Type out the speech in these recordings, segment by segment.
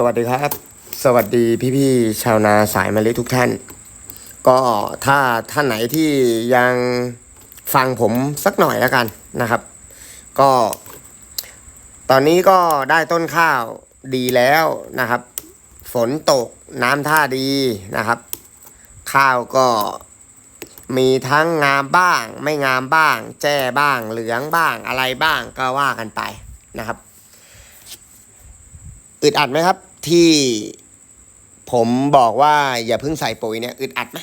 สวัสดีครับ สวัสดีพี่ๆชาวนาสายมะลิทุกท่าน ก็ถ้าท่านไหนที่ยังฟังผมสักหน่อยแล้วกันนะครับ ก็ ตอนนี้ก็ได้ต้นข้าวดีแล้วนะครับ ฝนตกน้ำท่าดีนะครับ ข้าวก็มีทั้งงามบ้าง ไม่งามบ้าง แจ้บ้าง เหลืองบ้างอะไรบ้างก็ว่ากันไปนะครับอึดอัดไหมครับ ที่ผมบอกว่าอย่าเพิ่งใส่ปุ๋ยเนี่ยอึดอัดไหม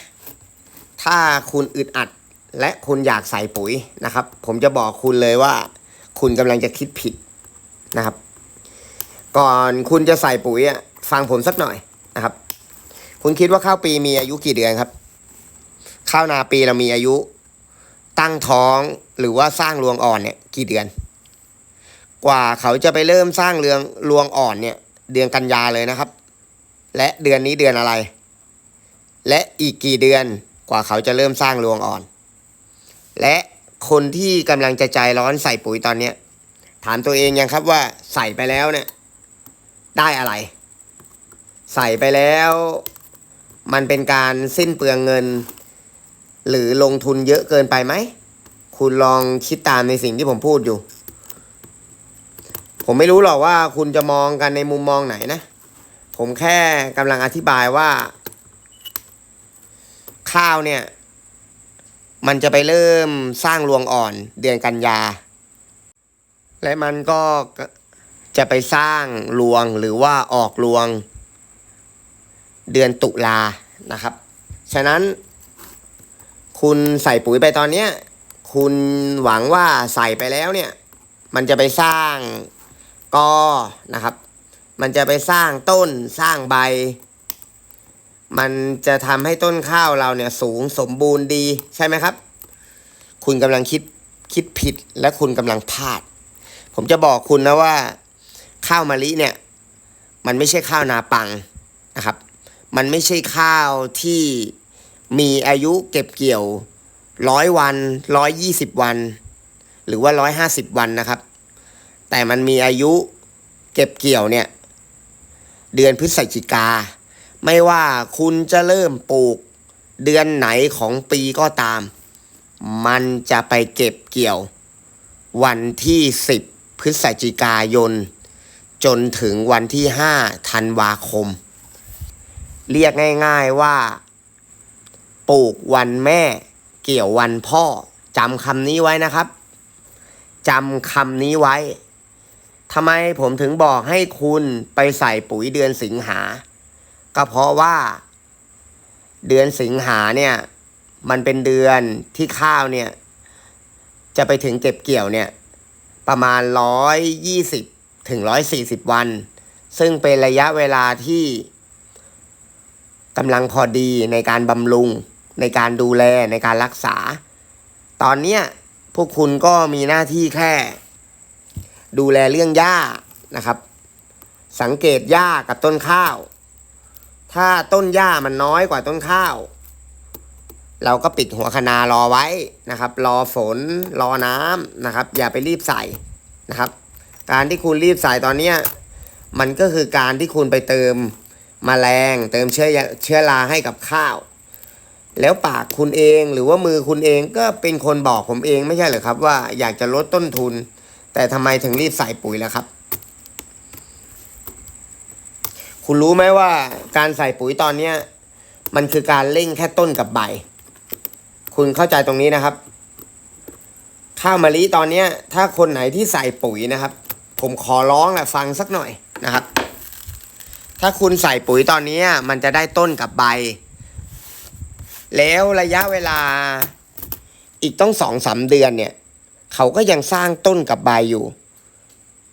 ถ้าคุณอึดอัดและคุณอยากใส่ปุ๋ยนะครับ ผมจะบอกคุณเลยว่า คุณกำลังจะคิดผิดนะครับ ก่อนคุณจะใส่ปุ๋ยอะฟังผมสักหน่อยนะครับ คุณคิดว่าข้าวปีมีอายุกี่เดือนครับ ข้าวนาปีเรามีอายุ ตั้งท้องหรือว่าสร้างรวงอ่อนเนี่ย กี่เดือน กว่าเขาจะไปเริ่มสร้างเรืองรวงอ่อนเนี่ย เดือนกันยาเลยนะครับ และเดือนนี้เดือนอะไร และอีกกี่เดือนกว่าเขาจะเริ่มสร้างรวงอ่อน และคนที่กำลังจะใจร้อนใส่ปุ๋ยตอนนี้ถามตัวเองยังครับว่าใส่ไปแล้วเนี่ยได้อะไร ใส่ไปแล้ว มันเป็นการสิ้นเปลืองเงิน หรือลงทุนเยอะเกินไปไหม คุณลองคิดตามในสิ่งที่ผมพูดอยู่ ผมไม่รู้หรอกว่าคุณจะมองกันในมุมมองไหนนะ ผมแค่กำลังอธิบายว่า ข้าวเนี่ย มันจะไปเริ่มสร้างรวงอ่อนเดือนกันยา และมันก็จะไปสร้างรวงหรือว่าออกรวง เดือนตุลานะครับ ฉะนั้น คุณใส่ปุ๋ยไปตอนเนี้ย คุณหวังว่าใส่ไปแล้วเนี่ย มันจะไปสร้าง กอนะครับ มันจะไปสร้างต้นสร้างใบ มันจะทำให้ต้นข้าวเราเนี่ยสูงสมบูรณ์ดีใช่ไหมครับ คุณกำลังคิดคิดผิดและคุณกำลังพลาด ผมจะบอกคุณนะว่า ข้าวมะลิเนี่ย มันไม่ใช่ข้าวนาปังนะครับ มันไม่ใช่ข้าวที่มีอายุเก็บเกี่ยวร้อยวันร้อยยี่สิบวัน หรือว่าร้อยห้าสิบวันนะครับ แต่มันมีอายุเก็บเกี่ยวเนี่ย เดือนพฤศจิกา ไม่ว่าคุณจะเริ่มปลูกเดือนไหนของปีก็ตาม มันจะไปเก็บเกี่ยว วันที่ 10 พฤศจิกายน จนถึงวันที่ 5 ธันวาคม เรียกง่ายๆว่า ปลูกวันแม่ เกี่ยววันพ่อจำคำนี้ไว้นะครับจำคำนี้ไว้ ทำไมผมถึงบอกให้คุณไปใส่ปุ๋ยเดือนสิงหา ก็เพราะว่า เดือนสิงหาเนี่ย มันเป็นเดือนที่ข้าวเนี่ย จะไปถึงเก็บเกี่ยวเนี่ย ประมาณร้อยยี่สิบถึงร้อยสี่สิบวัน ซึ่งเป็นระยะเวลาที่กำลังพอดีในการบำรุง ในการดูแลในการรักษา ตอนเนี้ยพวกคุณก็มีหน้าที่แค่ ดูแลเรื่องหญ้านะครับ สังเกตหญ้ากับต้นข้าว ถ้าต้นหญ้ามันน้อยกว่าต้นข้าว เราก็ปิดหัวคะนารอไว้นะครับ รอฝนรอน้ำนะครับ อย่าไปรีบใส่นะครับ การที่คุณรีบใส่ตอนเนี้มันก็คือการที่คุณไปเติมมแมลงเติมเชื้อเชื้อราให้กับข้าว แล้วปากคุณเองหรือว่ามือคุณเองก็เป็นคนบอกผมเองไม่ใช่เหรอครับว่าอยากจะลดต้นทุน แต่ทำไมถึงรีบใส่ปุ๋ยแล้วครับ คุณรู้ไหมว่าการใส่ปุ๋ยตอนนี้มันคือการเร่งแค่ต้นกับใบ คุณเข้าใจตรงนี้นะครับ ข้าวมะลิตอนนี้ถ้าคนไหนที่ใส่ปุ๋ยนะครับ ผมขอร้องแหละฟังสักหน่อยนะครับ ถ้าคุณใส่ปุ๋ยตอนนี้มันจะได้ต้นกับใบ แล้วระยะเวลาอีกต้องสองสามเดือนเนี่ย เขาก็ยังสร้างต้นกับใบอยู่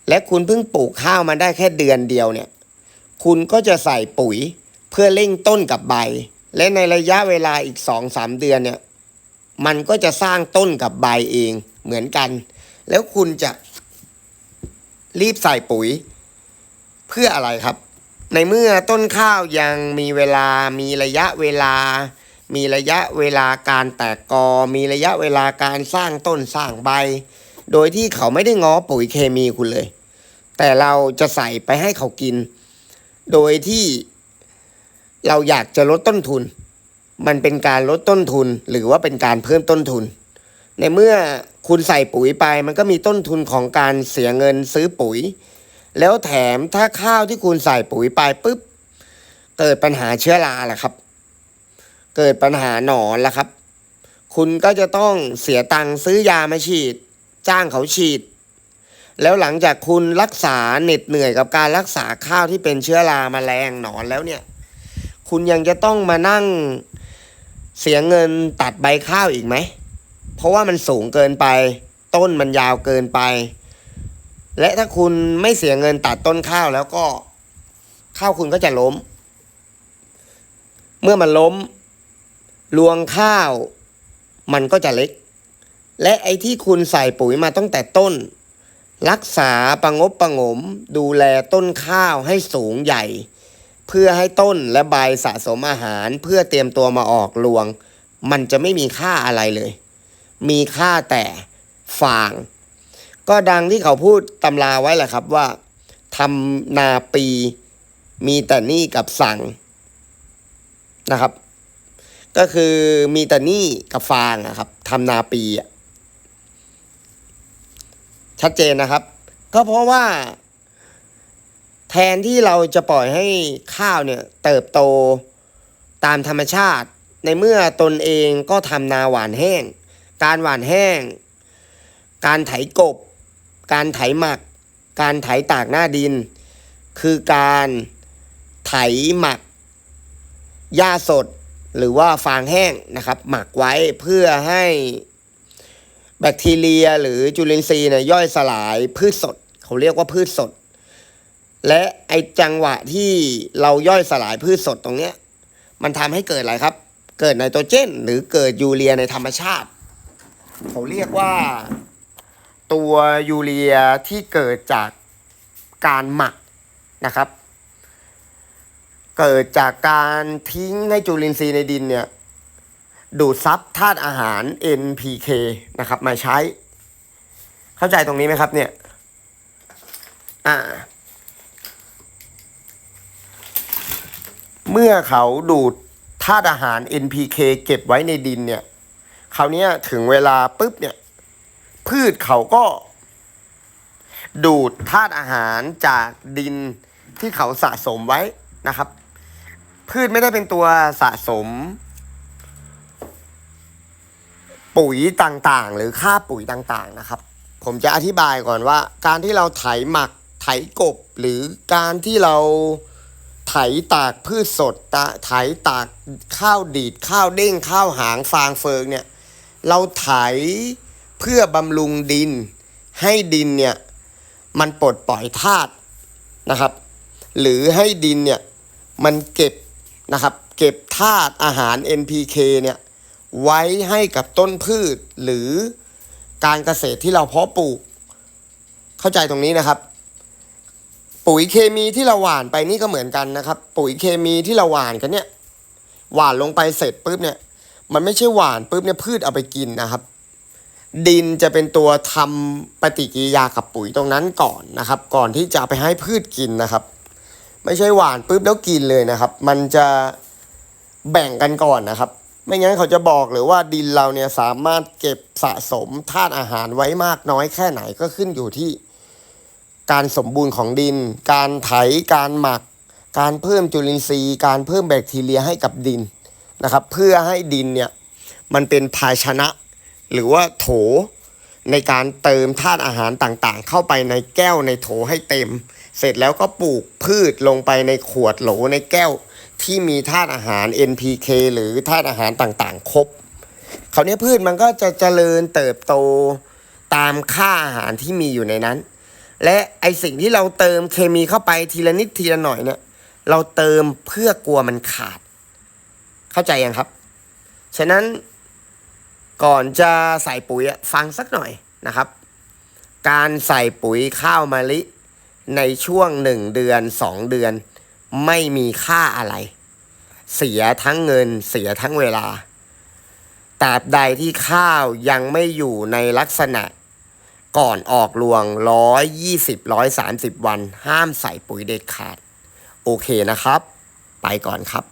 และคุณเพิ่งปลูกข้าวมาได้แค่เดือนเดียวเนี่ย คุณก็จะใส่ปุ๋ยเพื่อเร่งต้นกับใบ และในระยะเวลาอีกสองสามเดือนเนี่ย มันก็จะสร้างต้นกับใบเองเหมือนกัน แล้วคุณจะรีบใส่ปุ๋ย เพื่ออะไรครับ ในเมื่อต้นข้าวยังมีเวลามีระยะเวลา มีระยะเวลาการแตกกอ มีระยะเวลาการสร้างต้นสร้างใบ โดยที่เขาไม่ได้ง้อปุ๋ยเคมีคุณเลย แต่เราจะใส่ไปให้เขากิน โดยที่เราอยากจะลดต้นทุน มันเป็นการลดต้นทุนหรือว่าเป็นการเพิ่มต้นทุน ในเมื่อคุณใส่ปุ๋ยไปมันก็มีต้นทุนของการเสียเงินซื้อปุ๋ย แล้วแถมถ้าข้าวที่คุณใส่ปุ๋ยไปปุ๊บ เกิดปัญหาเชื้อราล่ะครับ เกิดปัญหาหนอนล่ะครับ คุณก็จะต้องเสียตังค์ซื้อยามาฉีด จ้างเขาฉีด แล้วหลังจากคุณรักษาเหน็ดเหนื่อยกับการรักษาข้าวที่เป็นเชื้อรามาแมลงหนอนแล้วเนี่ย คุณยังจะต้องมานั่งเสียเงินตัดใบข้าวอีกไหม เพราะว่ามันสูงเกินไป ต้นมันยาวเกินไป และถ้าคุณไม่เสียเงินตัดต้นข้าวแล้วก็ ข้าวคุณก็จะล้ม เมื่อมันล้ม รวงข้าวมันก็จะเล็ก และไอ้ที่คุณใส่ปุ๋ยมาตั้งแต่ต้น รักษาประงบประงม ดูแลต้นข้าวให้สูงใหญ่ เพื่อให้ต้นและใบสะสมอาหารเพื่อเตรียมตัวมาออกรวง มันจะไม่มีค่าอะไรเลย มีค่าแต่ฟาง ก็ดังที่เขาพูดตำราไว้แหละครับว่าทำนาปีมีแต่นี้กับสั่งนะครับ ก็คือมีแต่นี้กับฟางนะครับทำนาปีอะชัดเจนนะครับ ก็เพราะว่า แทนที่เราจะปล่อยให้ข้าวเนี่ย เติบโตตามธรรมชาติ ในเมื่อตนเองก็ทำนาหวานแห้ง การหวานแห้ง การไถกบ การไถหมัก การไถตากหน้าดิน คือการไถหมักหญ้าสด หรือว่าฟางแห้งนะครับ หมักไว้เพื่อให้แบคทีเรียหรือจุลินทรีย์เนี่ยย่อยสลายพืชสด เขาเรียกว่าพืชสด และไอจังหวะที่เราย่อยสลายพืชสดตรงเนี้ย มันทำให้เกิดอะไรครับ เกิดไนโตรเจน หรือเกิดยูเรียในธรรมชาติ เขาเรียกว่า ตัวยูเรียที่เกิดจากการหมักนะครับ เกิดจากการทิ้งให้จุลินทรีย์ในดินเนี่ยดูดซับธาตุอาหาร NPK นะครับ มาใช้ เข้าใจตรงนี้ไหมครับเนี่ย อ่า เมื่อเขาดูดธาตุอาหาร NPK เก็บไว้ในดินเนี่ยคราวนี้ถึงเวลาปุ๊บเนี่ย พืชเขาก็ ดูดธาตุอาหารจากดินที่เขาสะสมไว้นะครับ พืชไม่ได้เป็นตัวสะสม ปุ๋ยต่างๆ หรือค่าปุ๋ยต่างๆนะครับ ผมจะอธิบายก่อนว่า การที่เราไถหมักไถกบ หรือการที่เราไถตากพืชสดตะไถตากข้าวดีดข้าวเด้งข้าวหางฟางเฟิงเนี่ยเราไถเพื่อบำรุงดิน ให้ดินเนี่ยมันปลดปล่อยธาตุนะครับ หรือให้ดินเนี่ยมันเก็บ นะครับเก็บธาตุอาหาร NPK เนี่ยไว้ให้กับต้นพืชหรือการเกษตรที่เราเพาะปลูก เข้าใจตรงนี้นะครับ ปุ๋ยเคมีที่เราหว่านไปนี่ก็เหมือนกันนะครับ ปุ๋ยเคมีที่เราหว่านกันเนี่ยหว่านลงไปเสร็จปุ๊บเนี่ยมันไม่ใช่หว่านปุ๊บเนี่ยพืชเอาไปกินนะครับ ดินจะเป็นตัวทำปฏิกิริยากับปุ๋ยตรงนั้นก่อนนะครับ ก่อนที่จะไปให้พืชกินนะครับ ไม่ใช่หวานปุ๊บแล้วกินเลยนะครับ มันจะแบ่งกันก่อนนะครับ ไม่งั้นเขาจะบอกหรือว่าดินเราเนี่ยสามารถเก็บสะสมธาตุอาหารไว้มากน้อยแค่ไหนก็ขึ้นอยู่ที่ การสมบูรณ์ของดิน การไถการหมัก การเพิ่มจุลินทรีย์ การเพิ่มแบคทีเรียให้กับดินนะครับ เพื่อให้ดินเนี่ยมันเป็นภาชนะ หรือว่าโถในการเติมธาตุอาหารต่างๆ เข้าไปในแก้วในโถให้เต็ม เสร็จแล้วก็ปลูกพืชลงไปในขวดโหลในแก้วที่มีธาตุอาหาร NPK หรือธาตุอาหารต่างๆ ครบคราวนี้พืชมันก็จะเจริญเติบโตตามค่าอาหารที่มีอยู่ในนั้น และไอสิ่งที่เราเติมเคมีเข้าไปทีละนิดทีละหน่อยเนี่ย เราเติมเพื่อกลัวมันขาด เข้าใจยังครับ ฉะนั้นก่อนจะใส่ปุ๋ยฟังสักหน่อยนะครับ การใส่ปุ๋ยข้าวมะลิ ในช่วงหนึ่งเดือนสองเดือน ไม่มีค่าอะไร เสียทั้งเงินเสียทั้งเวลาตราบใดที่ข้าวยังไม่อยู่ในลักษณะ ก่อนออกรวงร้อยยี่สิบร้อยสามสิบวัน ห้ามใส่ปุ๋ยเด็ดขาด โอเคนะครับ ไปก่อนครับ